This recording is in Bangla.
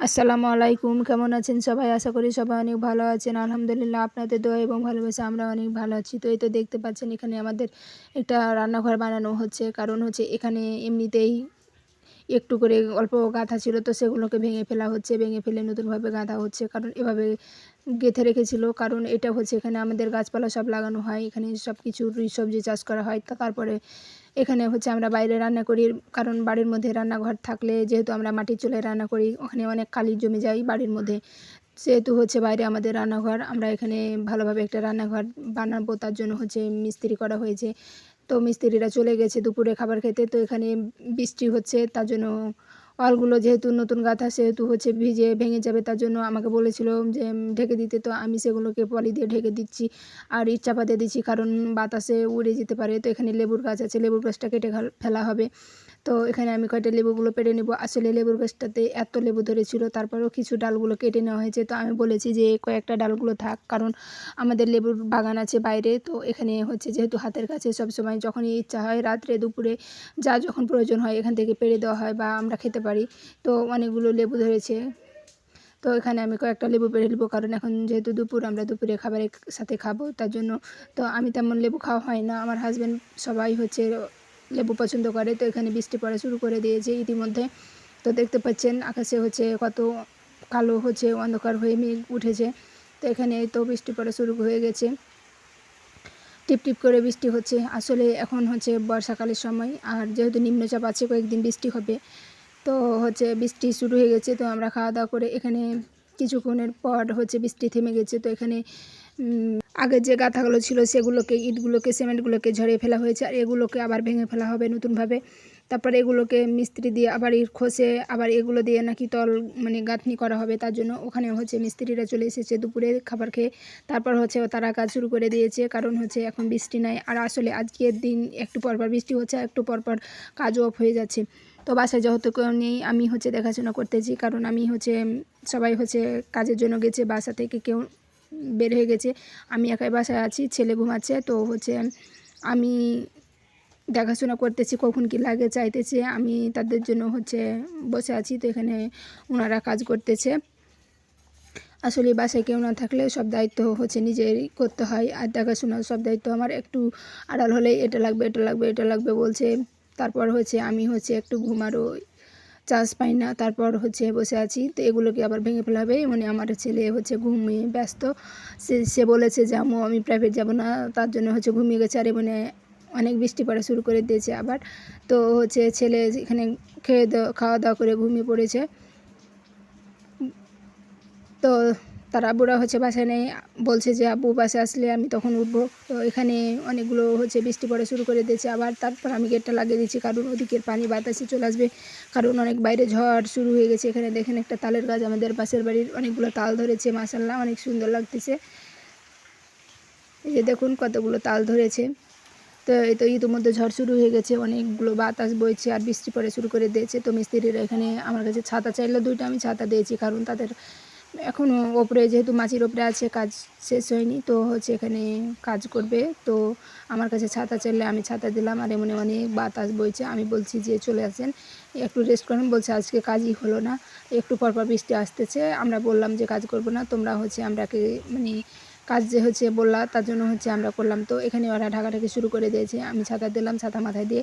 আসসালামু আলাইকুম, কেমন আছেন সবাই? আশা করি সবাই অনেক ভালো আছেন। আলহামদুলিল্লাহ, আপনাদের দোয়া এবং ভালোবাসা আমরা অনেক ভালো আছি। তো এই তো দেখতে পাচ্ছেন, এখানে আমাদের একটা রান্নাঘর বানানো হচ্ছে। কারণ হচ্ছে এখানে এমনিতেই একটু করে অল্প গাঁথা ছিল, তো সেগুলোকে ভেঙে ফেলা হচ্ছে, ভেঙে ফেলে নতুনভাবে গাঁথা হচ্ছে। কারণ এভাবে গেঁথে রেখেছিল, কারণ এটা হচ্ছে এখানে আমাদের গাছপালা সব লাগানো হয়। এখানে সব কিছু সবজি চাষ করা হয়। তারপরে এখানে হচ্ছে আমরা বাইরে রান্না করি, কারণ বাড়ির মধ্যে রান্নাঘর থাকলে যেহেতু আমরা মাটির চুলায় রান্না করি, ওখানে অনেক কালি জমে যায় বাড়ির মধ্যে। সেহেতু হচ্ছে বাইরে আমাদের রান্নাঘর, আমরা এখানে ভালোভাবে একটা রান্নাঘর বানাবো, তার জন্য হচ্ছে মিস্ত্রি করা হয়েছে। তো মিস্ত্রিরা চলে গেছে দুপুরে খাবার খেতে, তো এখানে বৃষ্টি হচ্ছে, তার জন্য ওয়ালগুলো যেহেতু নতুন গাঁথা সেহেতু হচ্ছে ভিজে ভেঙে যাবে, তার জন্য আমাকে বলেছিল যে ঢেকে দিতে। তো আমি সেগুলোকে পলি দিয়ে ঢেকে দিচ্ছি আর ইট পাতে দিচ্ছি, কারণ বাতাসে উড়ে যেতে পারে। তো এখানে লেবুর গাছ আছে, লেবুর গাছটা কেটে ফেলা হবে। তো এখানে আমি কয়টা লেবুগুলো পেড়ে নেব? আসলে লেবুর গাছটাতে এত লেবু ধরেছিল, তারপরেও কিছু ডালগুলো কেটে নেওয়া হয়েছে। তো আমি বলেছি যে কয়েকটা ডালগুলো থাক, কারণ আমাদের লেবুর বাগান আছে বাইরে। তো এখানে হচ্ছে যেহেতু হাতের কাছে সবসময় যখনই ইচ্ছা হয় রাত্রে, দুপুরে যা যখন প্রয়োজন হয় এখান থেকে পেড়ে দেওয়া হয় বা আমরা খেতে পারি। তো অনেকগুলো লেবু ধরেছে। তো এখানে আমি কয়েকটা লেবু পেরে নেব, কারণ এখন যেহেতু দুপুর, আমরা দুপুরে খাবারের সাথে খাব, তার জন্য তো আমি তেমন লেবু খাওয়া হয় না। আমার হাজব্যান্ড সবাই হচ্ছে লেবু পছন্দ করে। তো এখানে বৃষ্টি পড়া শুরু করে দিয়েছে ইতিমধ্যে। তো দেখতে পাচ্ছেন, আকাশে হচ্ছে কত কালো হচ্ছে, অন্ধকার হয়ে মেঘ উঠেছে। তো এখানে তো বৃষ্টি পড়া শুরু হয়ে গেছে। টিপ টিপ করে বৃষ্টি হচ্ছে। আসলে এখন হচ্ছে বর্ষাকালের সময়, আর যেহেতু নিম্নচাপ আছে, কয়েকদিন বৃষ্টি হবে। তো হচ্ছে বৃষ্টি শুরু হয়ে গেছে, তো আমরা খাওয়া দাওয়া করে এখানে কিছুক্ষণের পর হচ্ছে বৃষ্টি থেমে গেছে। তো এখানে আগের যে গাঁথাগুলো ছিল সেগুলোকে, ইটগুলোকে, সিমেন্টগুলোকে ঝরিয়ে ফেলা হয়েছে আর এগুলোকে আবার ভেঙে ফেলা হবে নতুনভাবে। তারপরে এগুলোকে মিস্ত্রি দিয়ে আবার ইট খসে, আবার এগুলো দিয়ে নাকি তল মানে গাঁথনি করা হবে। তার জন্য ওখানে হচ্ছে মিস্ত্রিরা চলে এসেছে দুপুরে খাবার খেয়ে। তারপর হচ্ছে তারা কাজ শুরু করে দিয়েছে, কারণ হচ্ছে এখন বৃষ্টি নাই। আর আসলে আজকের দিন একটু পরপর বৃষ্টি হচ্ছে একটু পরপর কাজ অফ হয়ে যাচ্ছে। তো বাসায় যেহেতু কেউ নেই, আমি হচ্ছে দেখাশোনা করতেছি, কারণ আমি হচ্ছে সবাই হচ্ছে কাজের জন্য গেছে, বাসা থেকে কেউ বের হয়ে গেছে। আমি একাই বাসায় আছি, ছেলে ঘুমাচ্ছে, তো হচ্ছে আমি দেখাশোনা করতেছি, কখন কি লাগে চাইতেছে। আমি তাদের জন্য হচ্ছে বসে আছি, তো এখানে ওনারা কাজ করতেছে। আসলে বাসায় কেউ না থাকলে সব দায়িত্ব হচ্ছে নিজেরই করতে হয়, আর দেখাশোনা সব দায়িত্ব আমার। একটু আড়াল হলেই এটা লাগবে এটা লাগবে এটা লাগবে বলছে। তারপর হচ্ছে আমি হচ্ছে একটু ঘুমারও চান্স পাই না। তারপর হচ্ছে বসে আছি। তো এগুলোকে আবার ভেঙে ফেলা হবে। মানে আমার ছেলে হচ্ছে ঘুমিয়ে ব্যস্ত। সে সে বলেছে যে আমু আমি প্রাইভেট যাব না। তার জন্য হচ্ছে ঘুমিয়ে গেছে। আর মানে অনেক বৃষ্টি পড়া শুরু করে দিয়েছে আবার। তো হচ্ছে ছেলে এখানে খেয়ে খাওয়া দাওয়া করে ঘুমিয়ে পড়েছে। তো তার আব্বুরা হচ্ছে বাসায় নেই, বলছে যে, আব্বু বাসে আসলে আমি তখন উঠবো। তো এখানে অনেকগুলো হচ্ছে বৃষ্টি পড়া শুরু করে দিয়েছে। আবার তারপর আমি গেটটা লাগিয়ে দিচ্ছি, কারণ ওদিকের পানি বাতাসে চলে আসবে, কারণ অনেক বাইরে ঝড় শুরু হয়ে গেছে। এখানে দেখেন একটা তালের গাছ, আমাদের পাশের বাড়ির অনেকগুলো তাল ধরেছে মাসাল্লাহ অনেক সুন্দর লাগতেছে। এই যে দেখুন কতগুলো তাল ধরেছে। তো এই তো ইতিমধ্যে ঝড় শুরু হয়ে গেছে, অনেকগুলো বাতাস বইছে আর বৃষ্টি পড়ে শুরু করে দিয়েছে। তো মিস্ত্রিরা এখানে আমার কাছে ছাতা চাইলে, দুইটা আমি ছাতা দিয়েছি, কারণ তাদের এখনও ওপরে যেহেতু মাছির ওপরে আছে, কাজ শেষ হয়নি, তো হচ্ছে এখানে কাজ করবে। তো আমার কাছে ছাতা চাইলে আমি ছাতা দিলাম আর এমনি অনেক বাতাস বইছে। আমি বলছি যে চলে আসেন। একটু রেস্ট করেন, বলছে আজকে কাজই হলো না। একটু পরপর বৃষ্টি আসতেছে। আমরা বললাম যে কাজ করব না, তোমরা হচ্ছে আমরাকে মানে কাজ যে হচ্ছে বললা, তার জন্য হচ্ছে আমরা করলাম। তো এখানে ওরা ঢাকাটাকে শুরু করে দিয়েছে। আমি ছাতা দিলাম, ছাতা মাথায় দিয়ে